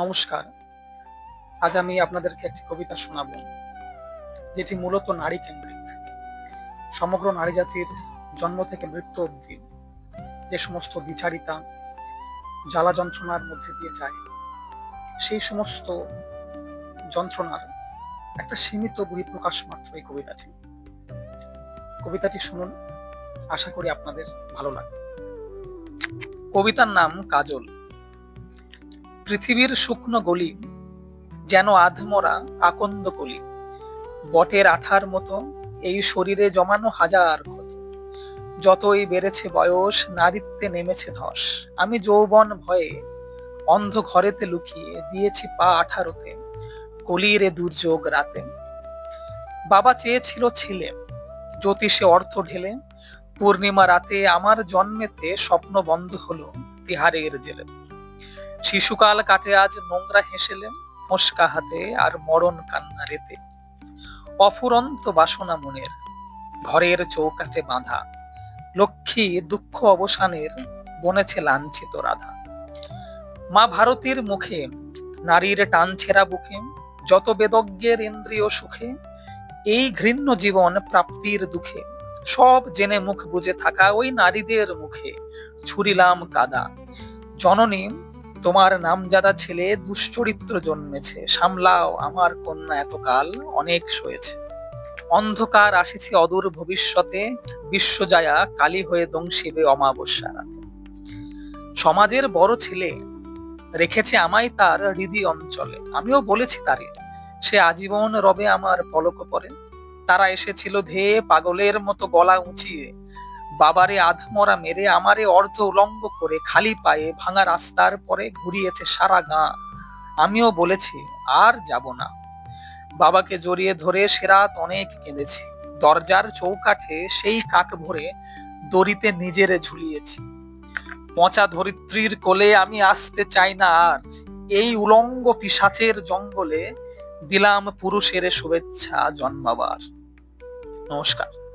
নমস্কার। আজ আমি আপনাদেরকে একটি কবিতা শোনাব, যেটি মূলত নারী কেন্দ্রিক। সমগ্র নারী জাতির জন্ম থেকে মৃত্যু অবধি যে সমস্ত বিচারিতা, জ্বালা যন্ত্রণার মধ্যে দিয়ে যায়, সেই সমস্ত যন্ত্রণার একটা সীমিত বহিঃপ্রকাশ মাত্র এই কবিতাটি। কবিতাটি শুনুন, আশা করি আপনাদের ভালো লাগবে। কবিতার নাম কাজল। পৃথিবীর শুকনো গলি যেন আধমরা আকন্দ কলি। বটের আঠার মতো এই শরীরে জমানো হাজার ক্ষত। যতই বেড়েছে বয়স, নারীত্বে নেমেছে ধস। আমি যৌবন ভয়ে অন্ধ ঘরেতে লুকিয়ে দিয়েছি পা আঠারোতে, কলির দুর্যোগ রাতে। বাবা চেয়েছিল ছেলে, জ্যোতিষে অর্থ ঢেলে। পূর্ণিমা রাতে আমার জন্মেতে স্বপ্ন বন্ধ হলো তিহারের জেলে। শিশুকাল কাটে আজ নোংরা হেসেলে ফোসকা হাতে আর মরণ কান্না রেতে। অফুরন্ত বাসনা মনের, ঘরের চৌকাটে বাঁধা। লক্ষ্মী দুঃখ অবসানের বনেছে লাঞ্ছিত রাধা। মা ভারতীর মুখে, নারীর টান ছেঁড়া বুকে, যত বেদজ্ঞের ইন্দ্রিয় সুখে, এই ঘৃণ্য জীবন প্রাপ্তির দুঃখে। সব জেনে মুখ বুঝে থাকা ওই নারীদের মুখে ছুরিলাম কাদা। জননী তোমার নামজাদা ছেলে দুশ্চরিত্র জন্মেছে, সামলাও, আমার কন্যা এতকাল অনেক সয়েছে। অন্ধকার আসেছে অদূর ভবিষ্যতে, বিশ্বজায়া কালী হয়ে দংশিবে অমাবস্যা রাতে। সমাজের বড় ছেলে রেখেছে আমায় তার হৃদি অঞ্চলে। আমিও বলেছি তারে, সে আজীবন রবে আমার পলক পরে। তারা এসেছিল ধেয়ে পাগলের মতো গলা উঁচিয়ে বাবারে আধমরা মেরে আমারে অর্ধ উলঙ্গ করে খালি পায়ে ভাঙা রাস্তার পরে ঘুরিয়েছে সারা গাঁ। আমিও বলেছি, আর যাব না। বাবাকে জড়িয়ে ধরে সেরাত অনেক কেঁদেছি। দরজার চৌকাঠে সেই কাক ভরে দড়িতে নিজেরে ঝুলিয়েছি। পচা ধরিত্রীর কোলে আমি আসতে চাই না আর। এই উলঙ্গ পিসাচের জঙ্গলে দিলাম পুরুষের শুভেচ্ছা জন্মাবার। নমস্কার।